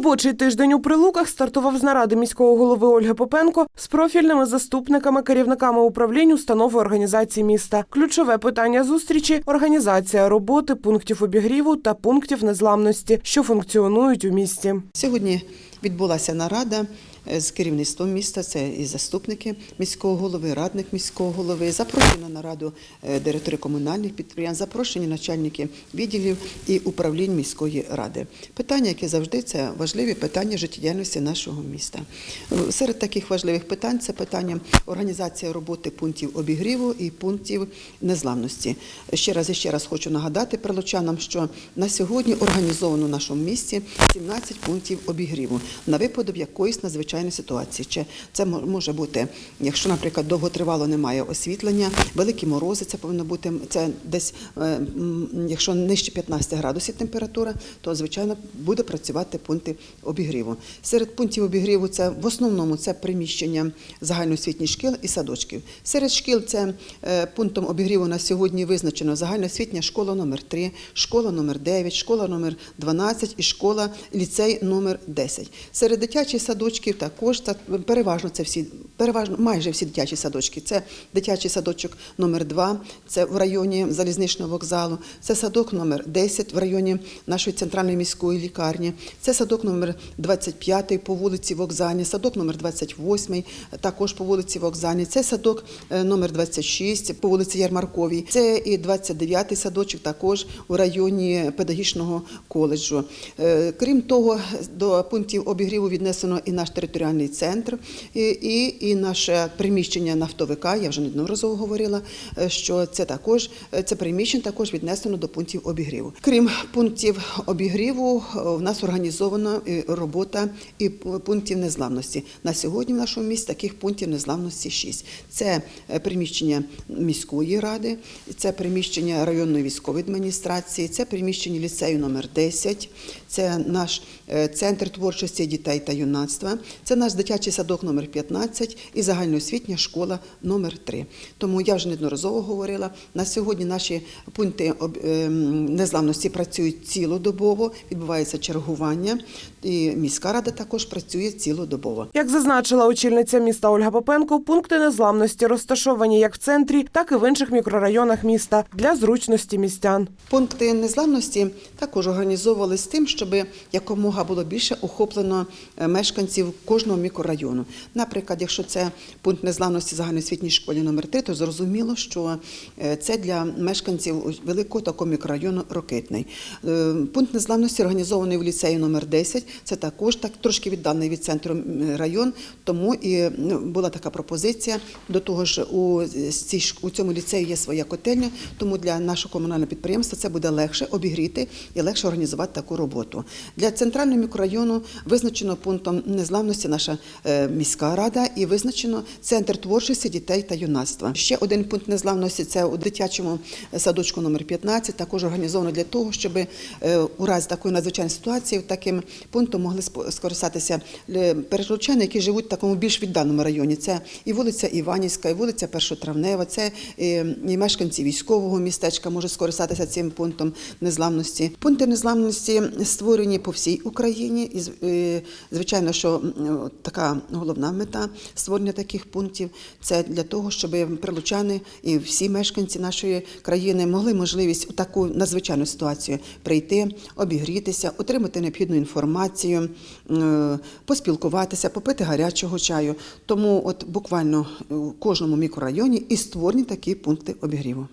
Робочий тиждень у Прилуках стартував з наради міського голови Ольги Попенко з профільними заступниками, керівниками управлінь, установ і організацій міста. Ключове питання зустрічі організація роботи пунктів обігріву та пунктів незламності, що функціонують у місті. Сьогодні відбулася нарада з керівництвом міста, це і заступники міського голови, радник міського голови, запрошені на нараду е, директори комунальних підприємств, запрошені начальники відділів і управлінь міської ради. Питання, які завжди це важливі питання життєдіяльності нашого міста. Е, Серед таких важливих питань це питання організації роботи пунктів обігріву і пунктів незламності. Ще раз і ще раз хочу нагадати прилучанам, що на сьогодні організовано в нашому місті 17 пунктів обігріву на випадок якоїсь надзвичайної ситуації. Чи це може бути, якщо, наприклад, довготривало немає освітлення, великі морози, це повинно бути це десь, е, якщо нижче 15 градусів температура, то звичайно буде працювати пункти обігріву. Серед пунктів обігріву це в основному це приміщення загальноосвітніх шкіл і садочків. Серед шкіл це е, пунктом обігріву на сьогодні визначено загальноосвітня школа номер 3 школа номер 9 школа номер 12 і школа ліцей номер 10. Серед дитячих садочків також переважно це всі переважно майже всі дитячі садочки. Це дитячий садочок номер 2 це в районі залізничного вокзалу. Це садок номер 10 в районі нашої центральної міської лікарні. Це садок номер 25 по вулиці Вокзальній, садок номер 28 також по вулиці Вокзальній. Це садок е, номер 26 по вулиці Ярмарковій. Це і 29 садочок також у районі педагогічного коледжу. Е, Крім того, до пунктів обігріву віднесено і наш територіальний центр, і, і, і наше приміщення нафтовика. Я вже неодноразово говорила, е, що це також е, це приміщення також віднесено до пунктів обігріву. Крім пунктів обігріву, е, в нас організована робота і пунктів незламності. На сьогодні в нашому місті таких пунктів незламності шість. Це приміщення міської ради, це приміщення районної військової адміністрації, це приміщення ліцею номер 10, це наш центр творчості дітей та юнацтва, це наш дитячий садок номер 15 і загальноосвітня школа номер 3. Тому я вже неодноразово говорила, на сьогодні наші пункти ем, незламності працюють цілодобово, відбувається чергування, і міська рада також працює цілодобово. Як зазначила очільниця міста Ольга Попенко, пункти незламності розташовані як в центрі, так і в інших мікрорайонах міста для зручності містян. Пункти незламності також організовували з тим, щоб якомога було більше охоплено е, мешканців кожного мікрорайону. Наприклад, якщо це пункт незламності загальноосвітній школі номер 3 то зрозуміло, що е, це для мешканців великого такого мікрорайону Рокитний. Е, Пункт незламності організований в ліцеї номер 10 Це також так трошки віддалений від центру район. Тому і ну, була така пропозиція. До того ж, у, у цьому ліцеї є своя котельня, тому для нашого комунального підприємства це буде легше обігріти і легше організувати таку роботу. Для центрального мікрорайону визначено пунктом незламності наша е, міська рада і визначено центр творчості дітей та юнацтва. Ще один пункт незламності це у дитячому садочку номер 15, також організовано для того, щоб е, у разі такої надзвичайної ситуації таким пунктом могли скористатися е, які живуть в такому більш відданому районі. Це і вулиця Іванівська, і вулиця Першотравнева, це е, і мешканці військового містечка можуть скористатися цим пунктом незламності. Пункти незламності створені по всій Україні, і звичайно, що така головна мета створення таких пунктів це для того, щоб прилучани і всі мешканці нашої країни могли можливість у таку надзвичайну ситуацію прийти, обігрітися, отримати необхідну інформацію, поспілкуватися, попити гарячого чаю. Тому, от буквально у кожному мікрорайоні і створені такі пункти обігріву.